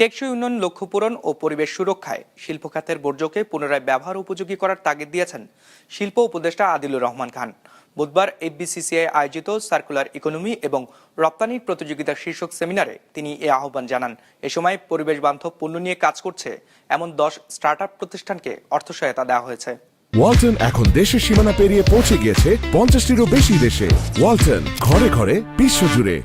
টেকসই উন্নয়ন, লক্ষ্য পূরণ ও পরিবেশ সুরক্ষায় শিল্প খাতের বর্জ্যকে পুনরায় ব্যবহার উপযোগী করার তাগিদ দিয়েছেন শিল্প উপদেষ্টা আদিলুর রহমান খান। বুধবার এফবিসিসিআই আয়োজিত সার্কুলার ইকোনমি এবং রপ্তানি প্রতিযোগিতা শীর্ষক সেমিনারে তিনি এ আহ্বান জানান। এ সময় পরিবেশ বান্ধব পণ্য নিয়ে কাজ করছে এমন দশ স্টার্ট প্রতিষ্ঠানকে অর্থ সহায়তা দেওয়া হয়েছে। ওয়ালটন এখন দেশের সীমানা পেরিয়ে পৌঁছে গিয়েছে পঞ্চাশটিরও বেশি দেশে। ওয়ালটন ঘরে ঘরে বিশ্বজুড়ে।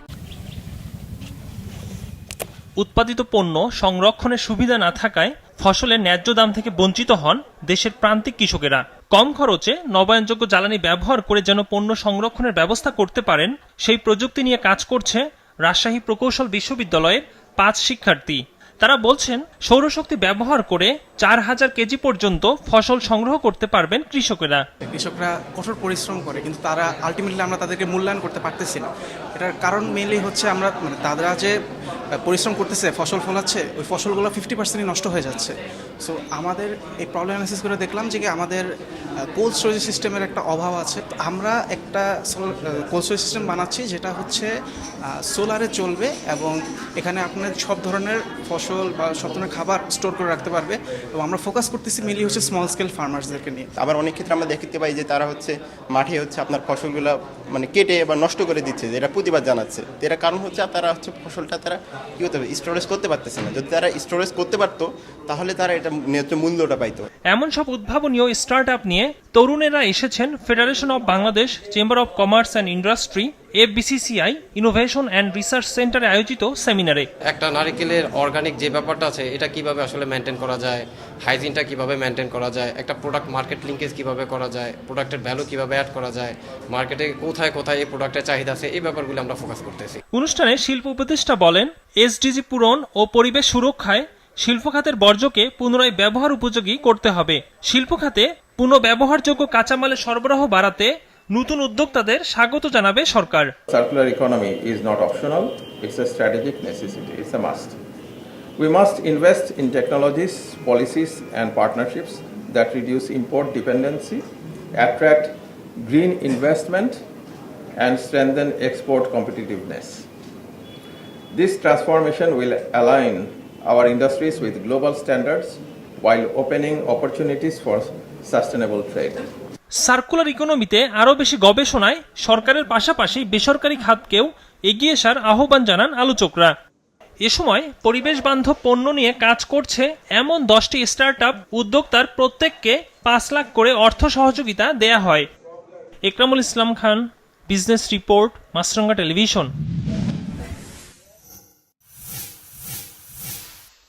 উৎপাদিত পণ্য সংরক্ষণের সুবিধা না থাকায় ফসলের ন্যায্য দাম থেকে বঞ্চিত হন দেশের প্রান্তিক কৃষকেরা। কম খরচে নবায়নযোগ্য জ্বালানি ব্যবহার করে যেন পণ্য সংরক্ষণের ব্যবস্থা করতে পারেন, সেই প্রযুক্তি নিয়ে কাজ করছে রাজশাহী প্রকৌশল বিশ্ববিদ্যালয়ের পাঁচ শিক্ষার্থী। তারা বলছেন, সৌরশক্তি ব্যবহার করে চার হাজার কেজি পর্যন্ত ফসল সংগ্রহ করতে পারবেন কৃষকেরা। কৃষকরা কঠোর পরিশ্রম করে, কিন্তু তারা আলটিমেটলি আমরা তাদেরকে মূল্যায়ন করতে পারতেছি না। এটার কারণ মেনলি হচ্ছে আমরা মানে তারা যে পরিশ্রম করতেছে, ফসল ফলাচ্ছে, ওই ফসলগুলো ফিফটি পার্সেন্টই নষ্ট হয়ে যাচ্ছে। সো আমাদের এই প্রবলেম অ্যানালিসিস করে দেখলাম যে আমাদের কোল্ড স্টোরেজ সিস্টেমের একটা অভাব আছে। তো আমরা একটা কোল্ড স্টোরেজ সিস্টেম বানাচ্ছি, যেটা হচ্ছে সোলারে চলবে এবং এখানে আপনার সব ধরনের ফসল বা সব ধরনের খাবার স্টোর করে রাখতে পারবে। এবং আমরা ফোকাস করতেছি মেনলি হচ্ছে স্মল স্কেল ফার্মার্সদেরকে নিয়ে। আবার অনেক ক্ষেত্রে আমরা দেখতে পাই যে তারা হচ্ছে মাঠে হচ্ছে আপনার ফসলগুলো মানে কেটে বা নষ্ট করে দিচ্ছে যেটা প্রতিবাদ জানাচ্ছে। তো এর কারণ হচ্ছে তারা হচ্ছে ফসলটা তারা কী হতে হবে স্টোরেজ করতে পারতেছে না। যদি তারা স্টোরেজ করতে পারতো তাহলে তারা এটা ন্যায্য মূল্যটা পাইতো। এমন সব উদ্ভাবনীয় স্টার্ট আপ নিয়ে তরুণেরা এসেছেন federation of Bangladesh chamber of commerce and industry FBCCI innovation and research সেন্টারে আয়োজিত সেমিনারে। একটা নারিকেলের অর্গানিক যে ব্যাপারটা আছে এটা কীভাবে আসলে মেনটেন করা যায় হাইজিনটা কীভাবে মেনটেন করা যায় একটা প্রোডাক্ট মার্কেট লিঙ্কেজ কীভাবে করা যায় প্রোডাক্টের ভ্যালু কীভাবে অ্যাড করা যায় মার্কেটে কোথায় কোথায় এই প্রোডাক্টের চাহিদা আছে এই ব্যাপারগুলো আমরা ফোকাস করতেছি। অনুষ্ঠানে শিল্প উপদেষ্টা বলেন এসডিজি পূরণ ও পরিবেশ সুরক্ষায় শিল্প খাতের বর্জ্যকে পুনরায় ব্যবহার উপযোগী করতে হবে। শিল্প খাতে পুনঃব্যবহারযোগ্য কাঁচামালের সরবরাহ বাড়াতে নতুন উদ্যোক্তাদের স্বাগত জানাবে সরকার Circular economy is not optional, it's a strategic necessity, it's a must. We must invest in technologies, policies, and partnerships that reduce import dependency, attract green investment, and strengthen export competitiveness. This transformation will align our industries with global standards while opening opportunities for sustainable trade. Circular ইকোনমিতে আরও বেশি গবেষণায় সরকারের পাশাপাশি বেসরকারি খাতকেও এগিয়ে আসার আহ্বান জানান আলোচকরা। এ সময় পরিবেশ বান্ধব পণ্য নিয়ে কাজ করছে এমন দশটি স্টার্ট আপ উদ্যোক্তার প্রত্যেককে পাঁচ লাখ করে অর্থ সহযোগিতা দেয়া হয়। Ekramul Islam Khan, business report, Maasranga television.